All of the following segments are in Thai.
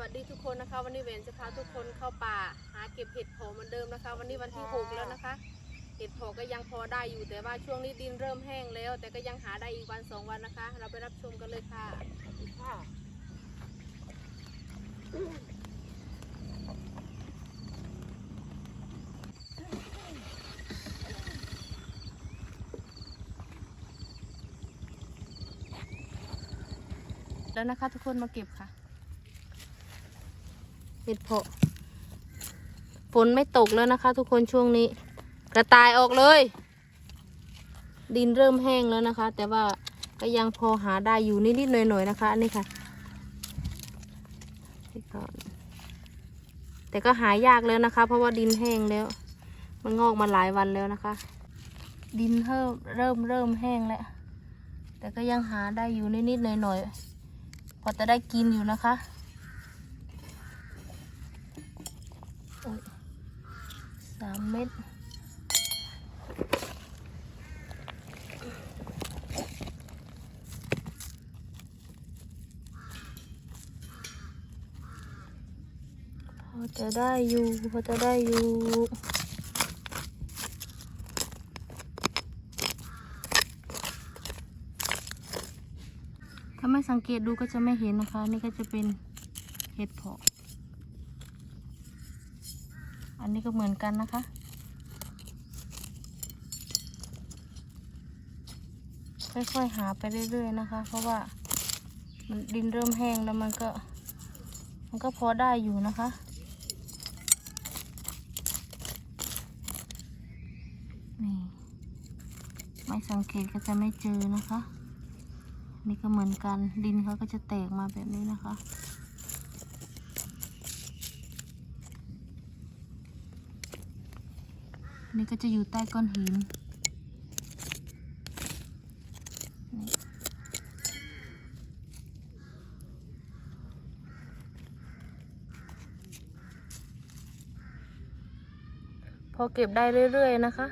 วัสดีทุกคนนะคะ วันนี้เวนจะพาทุกคนเข้าป่า หาเก็บเห็ดโผเหมือนเดิมนะคะ วันนี้วันที่หกแล้วนะคะ เห็ดโผก็ยังพอได้อยู่แต่ว่าช่วงนี้ดินเริ่มแห้งแล้ว แต่ก็ยังหาได้อีกวันสองวันนะคะ เราไปรับชมกันเลยค่ะค่ะแล้วนะคะทุกคนมาเก็บค่ะ เห็ดโผฝนไม่ตกแล้วนะคะ ทุกคนช่วงนี้ กระต่ายออกเลย ดินเริ่มแห้งแล้วนะคะ แต่ว่าก็ยังพอหาได้อยู่นิดๆหน่อยๆนะคะอันนี้ค่ะนี่ก่อนแต่ก็หายากแล้วนะคะ เพราะว่าดินแห้งแล้ว มันงอกมาหลายวันแล้วนะคะ ดินเริ่มเริ่มเริ่มแห้งแล้วแต่ก็ยังหาได้อยู่นิดๆหน่อยๆพอจะได้กินอยู่นะคะโอ๊ยสามเม็ดพอจะได้อยู่พอจะได้อยู่ถ้าไม่สังเกตดูก็จะไม่เห็นนะคะ นี่ก็จะเป็นเห็ดเพาะ อันนี้ก็เหมือนกันนะคะ ค่อยๆหาไปเรื่อยๆนะคะ เพราะว่ามันดินเริ่มแห้งแล้วมันก็ มันก็พอได้อยู่นะคะนี่ไม่สังเกตก็จะไม่เจอนะคะ นี่ก็เหมือนกันดินเขาก็จะแตกมาแบบนี้นะคะ นี่ก็จะอยู่ใต้ก้อนหินพอเก็บได้เรื่อยๆนะคะ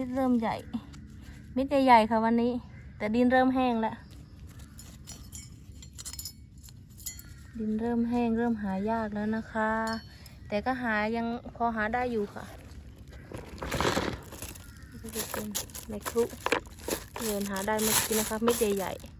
เม็ดเริ่มใหญ่เม็ดใหญ่ๆค่ะวันนี้ แต่ดินเริ่มแห้งแล้ว ดินเริ่มแห้งเริ่มหายากแล้วนะคะ แต่ก็หายังพอหาได้อยู่ค่ะก็จะเป็นในครุเงินหาได้เมื่อกี้นะคะเม็ดใหญ่ๆ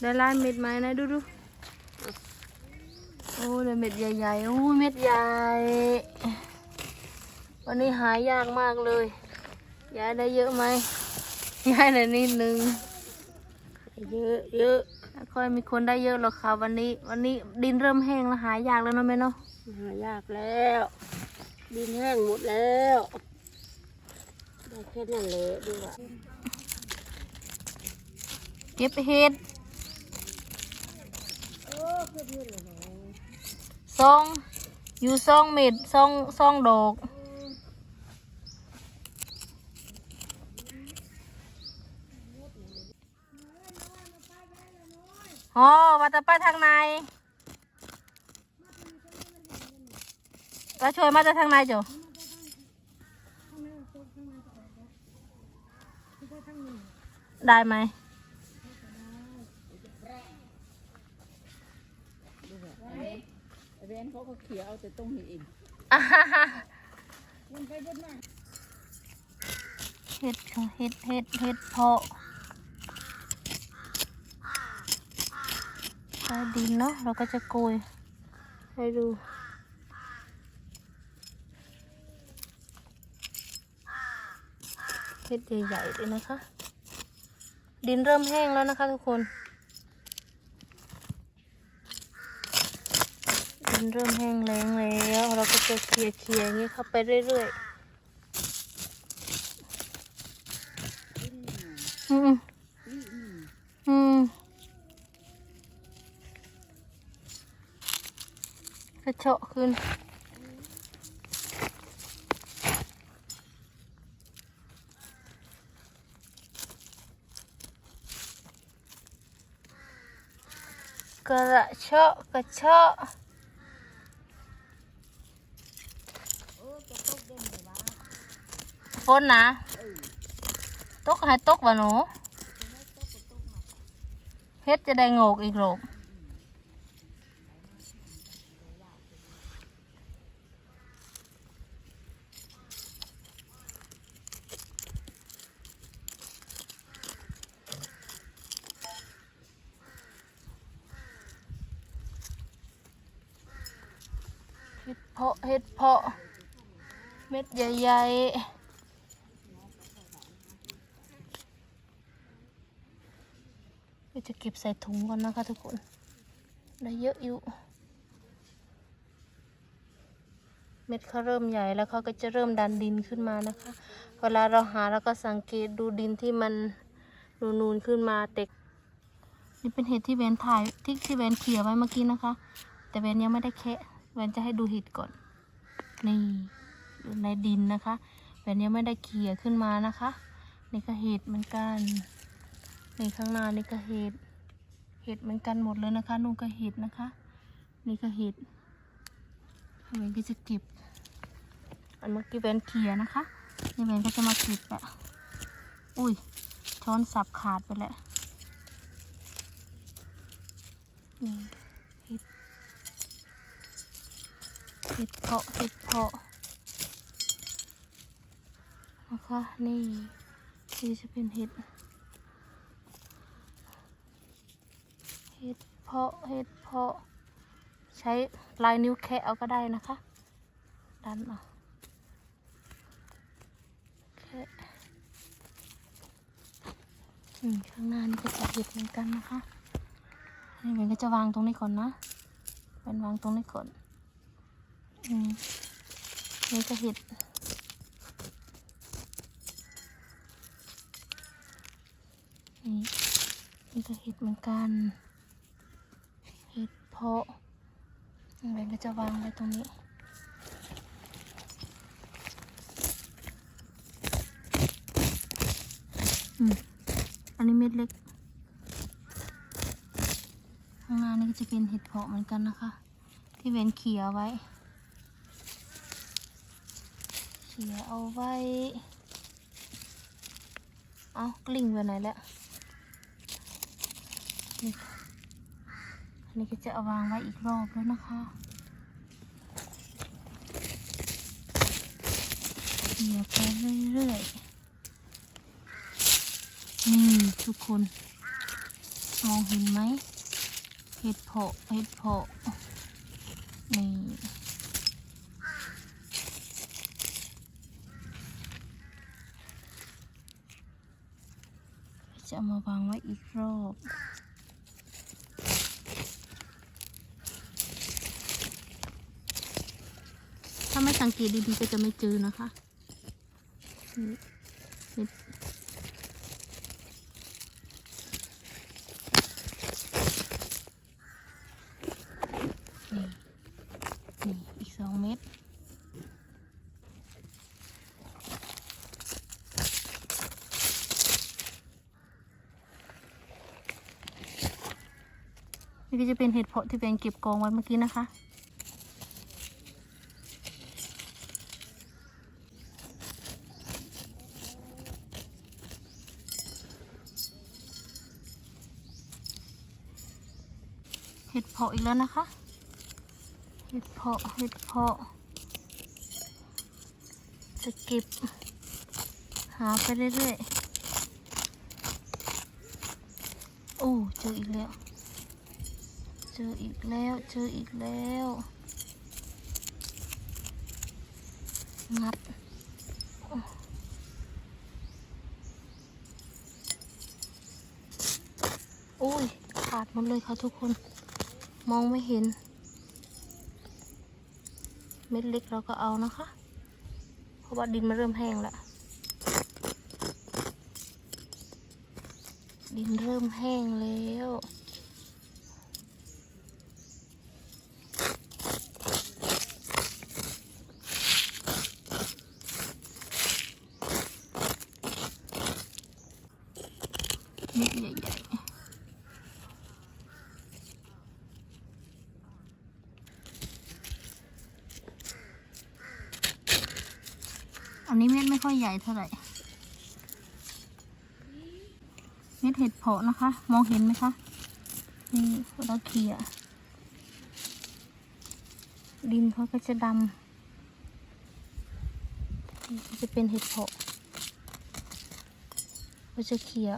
ได้ล้านเม็ดไหมนะดูดูโอ้ได้เม็ดใหญ่ๆโอ้เม็ดใหญ่ วันนี้หายากมากเลยยายได้เยอะไหมยายได้นิดนึงเยอะเยอะไม่ค่อยมีคนได้เยอะหรอกค่ะวันนี้ วันนี้ดินเริ่มแห้งแล้วหายากแล้วเนาะแม่เนาะหายากแล้ว ดินแห้งหมดแล้วได้แค่นั้นแหละดูว่าเก็บเห็ด ซองอยู่ซองเม็ดซองซองดอกอ๋อว่าจะไปทางไหนแล้วช่วยมาจากทางไหนจ้ะได้ไหม ไอ้เบนเขาก็เขี่ยเอาแต่ตรงนี้เองอ่าฮ่าฮ่าเห็ดค่ะเห็ดเห็ดเห็ดเพาะใต้ดินเนาะเราก็จะโกยให้ดูเห็ดใหญ่ๆเลยนะคะ ดินเริ่มแห้งแล้วนะคะทุกคน ดินเริ่มแห้งแล้งแล้ว เราก็จะเคลียร์เคลียร์อย่างนี้เข้าไปเรื่อยๆ อืมอืมกระเฉาะขึ้นกระเชาะกระเชาะ ฝนนะตกให้ตกวะหนูเฮ็ดจะได้โงกอีกหรบเฮ็ดเพาะเฮ็ดเพาะ เม็ดใหญ่ๆเดี๋ยว จะเก็บใส่ถุงก่อนนะคะทุกคน ได้เยอะอยู่ เม็ดเขาเริ่มใหญ่แล้วเขาก็จะเริ่มดันดินขึ้นมานะคะ เวลาเราหาเราก็สังเกตดูดินที่มันนูนๆขึ้นมาเต็กนี่เป็นเห็ดที่แวนถ่ายที่ที่แวนเขี่ยไว้เมื่อกี้นะคะ แต่แวนยังไม่ได้แคะแวนจะให้ดูเห็ดก่อน นี่อยู่ในดินนะคะแวนยังไม่ได้เขี่ยขึ้นมานะคะ นี่ก็เห็ดเหมือนกัน นี่ข้างหน้านี่ก็เห็ด เห็ดเหมือนกันหมดเลยนะคะนู่นก็เห็ดนะคะ นี่ก็เห็ดแวนก็จะเก็บ อันเมื่อกี้แวนเขียนะคะ นี่แวนก็จะมาเก็บอะอุ้ย ช้อนสับขาดไปแล้วนี่เห็ด เห็ดเพาะ เห็ดเพาะนะคะนี่นี่จะเป็นเห็ด เห็ดเพาะเห็ดเพาะ ใช้ลายนิ้วแคะเอาก็ได้นะคะ ดันเอาแคะข้างหน้านี่ก็จะเห็ดเหมือนกันนะคะนี่มันก็จะวางตรงนี้ก่อนนะ เป็นวางตรงนี้ก่อนอืมนี่ก็เห็ดนี่นี่ก็เห็ดเหมือนกัน พาะเบนก็จะวางไว้ตรงนี้ อันนี้เม็ดเล็ก ข้างหน้านี่ก็จะเป็นเห็ดเพาะเหมือนกันนะคะ ที่เว้นเขียไว้ เขียเอาไว้ เอากลิ้งไปไหนแล้วนี่ค่ะ อันนี้ก็จะเอาวางไว้อีกรอบแล้วนะคะเขียบไปเรื่อยๆ นี่ทุกคนมองเห็นไหมเห็ดเพาะเห็ดเพาะนี่จะมาวางไว้อีกรอบ ถ้าไม่ สังเกตดีๆก็จะไม่เจอนะคะนี่นี่อีกสองเม็ดนี่ก็จะเป็นเห็ดเพาะที่เป็นเก็บกองไว้เมื่อกี้นะคะ เพาะอีกแล้วนะคะ เห็ดเพาะ เห็ดเพาะ จะเก็บ หาไปเรื่อยๆ โอ้เจออีกแล้ว เจออีกแล้ว เจออีกแล้ว งัดโอ้ยขาดหมดเลยค่ะทุกคน มองไม่เห็น เม็ดเล็กเราก็เอานะคะ เพราะว่าดินมันเริ่มแห้งแล้ว ดินเริ่มแห้งแล้วเม็ดใหญ่ๆ อันนี้เม็ดไม่ ค่อยใหญ่เท่าไหร่เม็ดเห็ดเพาะนะคะ มองเห็นไหมคะนี่เราเขี่ยดินเขาก็จะดำจะเป็นเห็ดเพาะเราจะเขี่ย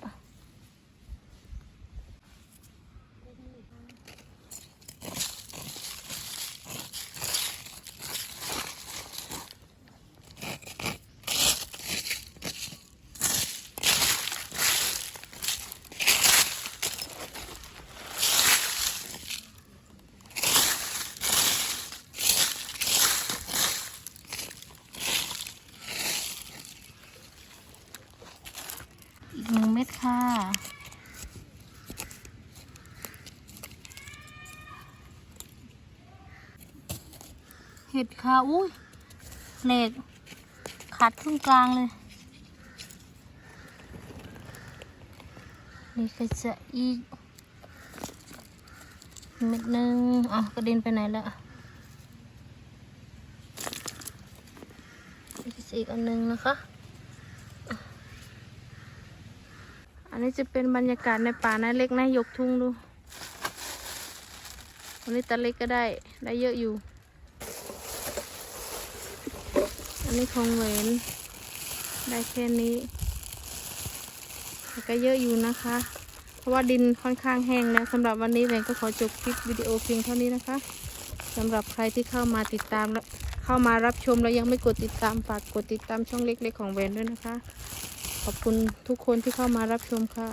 ห็ดค่ะอุ้ยเหล็กขาดครึ่งกลางเลย นี่ก็จะอีกเม็ดหนึ่งอะกระเด็นไปไหนแล้วนี่ก็จะอีกอันหนึ่งนะคะ อันนี้จะเป็นบรรยากาศในป่านาเล็กนะยกทุ่งดูวันนี้ตาเล็กก็ได้ ได้เยอะอยู่ อันนี้ของเวนได้แค่นี้แต่ก็เยอะอยู่นะคะ เพราะว่าดินค่อนข้างแห้งแล้วสำหรับวันนี้แหวนก็ขอจบคลิปวิดีโอเพียงเท่านี้นะคะสำหรับใครที่เข้ามาติดตามและเข้ามารับชมแล้วยังไม่กดติดตามฝากกดติดตามช่องเล็กๆของแหวนด้วยนะคะ ขอบคุณทุกคนที่เข้ามารับชมค่ะ